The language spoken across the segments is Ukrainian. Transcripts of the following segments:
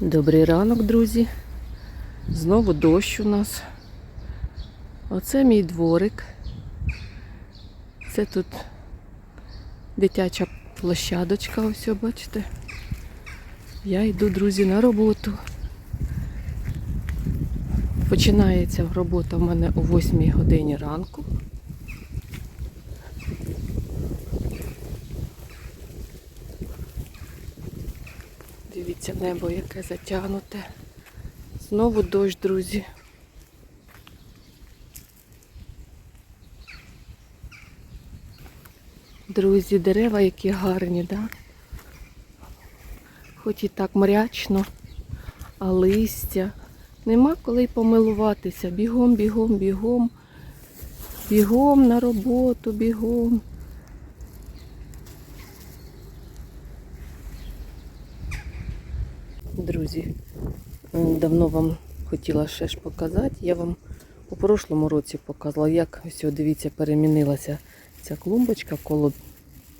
Добрий ранок, друзі. Знову дощ у нас. Оце мій дворик. Це тут дитяча площадочка, ось бачите. Я йду, друзі, на роботу. Починається робота в мене о 8 годині ранку. Дивіться небо, яке затягнуте. Знову дощ, друзі. Друзі, дерева які гарні, да? Хоч і так мрячно, а листя. Нема коли помилуватися. Бігом, бігом, бігом. Бігом на роботу, бігом. Друзі, давно вам хотіла ще ж показати. Я вам у прошлому році показала, як ось, дивіться, перемінилася ця клумбочка коло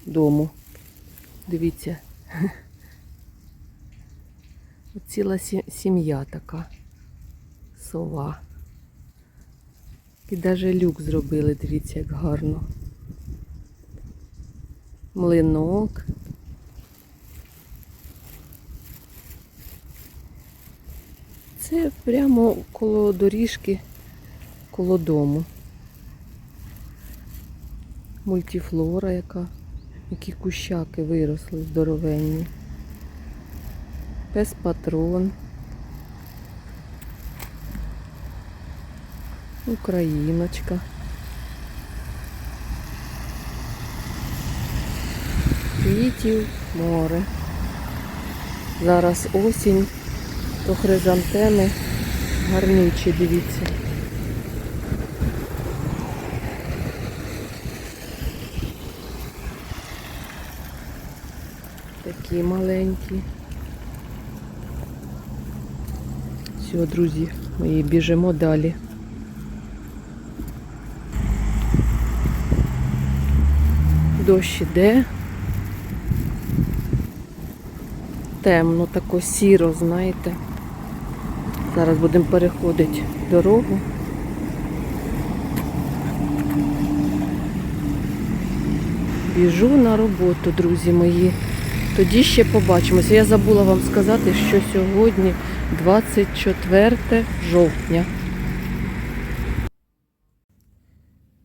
дому. Дивіться. Ціла сім'я така. Сова. І навіть люк зробили, дивіться, як гарно. Млинок. Це прямо коло доріжки, коло дому. Мультифлора яка. Які кущаки виросли здоровенні. Пес патрон. Україночка. Квітів море. Зараз осінь, то хризантеми гарнючі, дивіться. Такі маленькі. Все, друзі, ми біжимо далі. Дощ іде. Темно, тако сіро, знаєте. Зараз будемо переходити дорогу. Біжу на роботу, друзі мої. Тоді ще побачимося. Я забула вам сказати, що сьогодні 24 жовтня.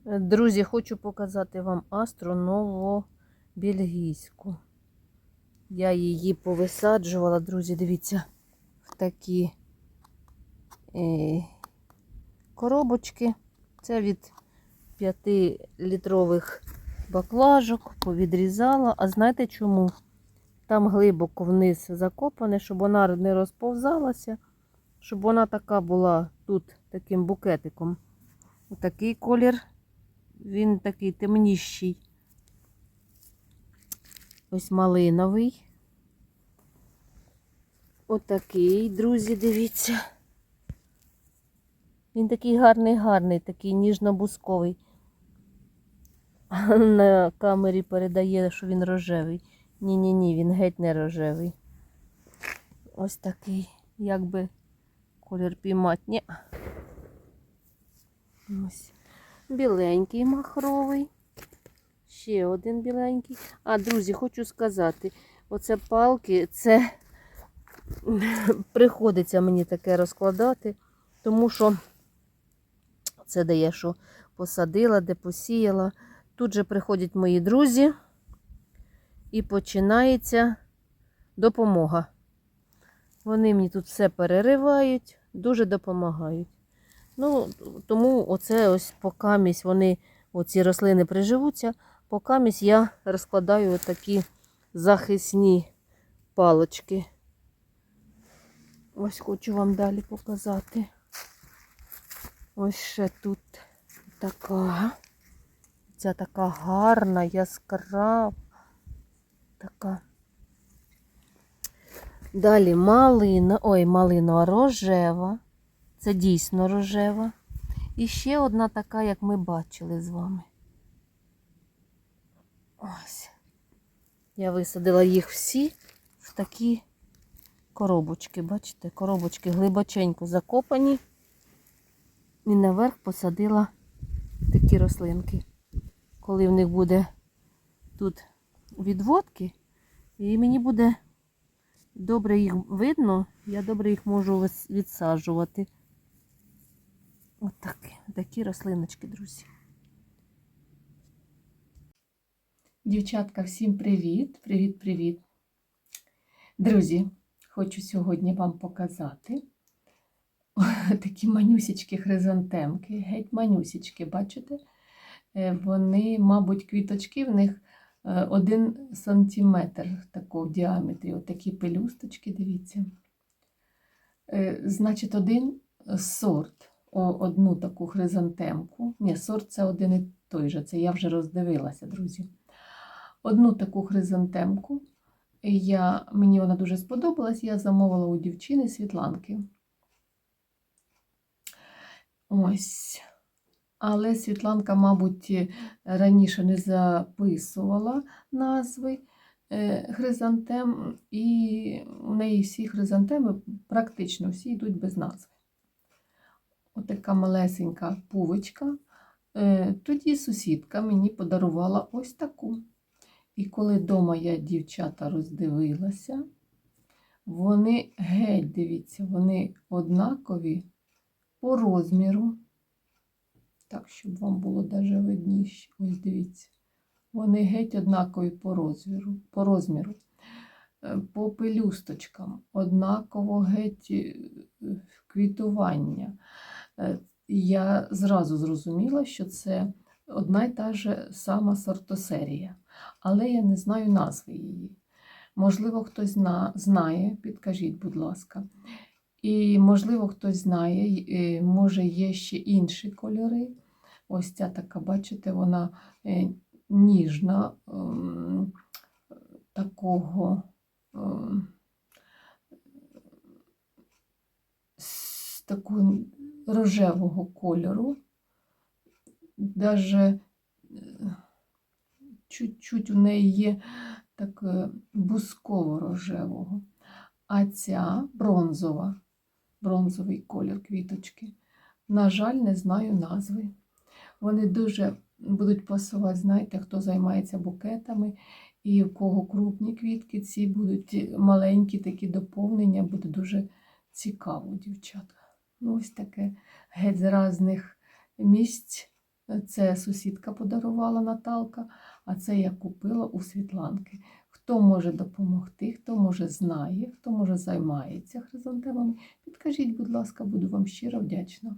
Друзі, хочу показати вам астру новобельгійську. Я її повисаджувала, друзі, дивіться, в такі коробочки. Це від 5-літрових баклажок, повідрізала. А знаєте чому? Там глибоко вниз закопане, щоб вона не розповзалася, щоб вона така була тут таким букетиком. Такий колір, він такий темніший. Ось малиновий. Отакий, друзі, дивіться. Він такий гарний-гарний, такий ніжно-бусковий. На камері передає, що він рожевий. Ні-ні-ні, він геть не рожевий. Ось такий, якби колір піймати. Біленький махровий. Ще один біленький. А, друзі, хочу сказати, оце палки, це приходиться мені таке розкладати, тому що це де я що посадила, де посіяла. Тут же приходять мої друзі і починається допомога. Вони мені тут все переривають, дуже допомагають. Ну, тому оце ось покамість вони, оці рослини приживуться, покамість я розкладаю отакі захисні палочки. Ось хочу вам далі показати. Ось ще тут така. Ця така гарна, яскрава. Така. Далі малина, ой, малина рожева. Це дійсно рожева. І ще одна така, як ми бачили з вами. Ось. Я висадила їх всі в такі коробочки, бачите, коробочки глибоченько закопані. І наверх посадила такі рослинки. Коли в них буде тут відводки, і мені буде добре їх видно, я добре їх можу відсаджувати. От такі, такі рослиночки, друзі. Дівчатка, всім привіт! Привіт-привіт! Друзі, хочу сьогодні вам показати такі манюсічки хризантемки, геть манюсічки, бачите? Е, Вони, мабуть, квіточки в них е, один сантиметр такого в діаметрі. Отакі пелюсточки, дивіться. Е, Значить, один сорт, одну таку хризантемку. Ні, сорт це один і той же, це я вже роздивилася, друзі. Одну таку хризантемку. Я, мені вона дуже сподобалась, я замовила у дівчини Світланки. Ось. Але Світланка, мабуть, раніше не записувала назви е, хризантем, і у неї всі хризантеми, практично всі йдуть без назви. Отака малесенька пувочка. Е, Тоді сусідка мені подарувала ось таку. І коли вдома я дівчата роздивилася, вони геть, дивіться, вони однакові по розміру. Так, щоб вам було даже видніше. Ось дивіться. Вони геть однакові по розміру. По, розміру. Е, по пелюсточкам однаково геть е, квітування. Е, Я зразу зрозуміла, що це одна й та ж сама сортосерія, але я не знаю назви її. Можливо, хтось знає, підкажіть, будь ласка. І, можливо, хтось знає, е, може, є ще інші кольори. Ось ця така, бачите, вона е, ніжна, ем, такого ем, з такого рожевого кольору. Даже е, чуть-чуть у неї є так бусково-рожевого. А ця бронзова, бронзовий колір квіточки. На жаль, не знаю назви. Вони дуже будуть пасувати, знаєте, хто займається букетами, і у кого крупні квітки, ці будуть маленькі такі доповнення, буде дуже цікаво, дівчата. Ну, ось таке геть з різних місць. Це сусідка подарувала Наталка, а це я купила у Світланки. Хто може допомогти, хто може знає, хто може займається хризантемами, підкажіть, будь ласка, буду вам щиро вдячна.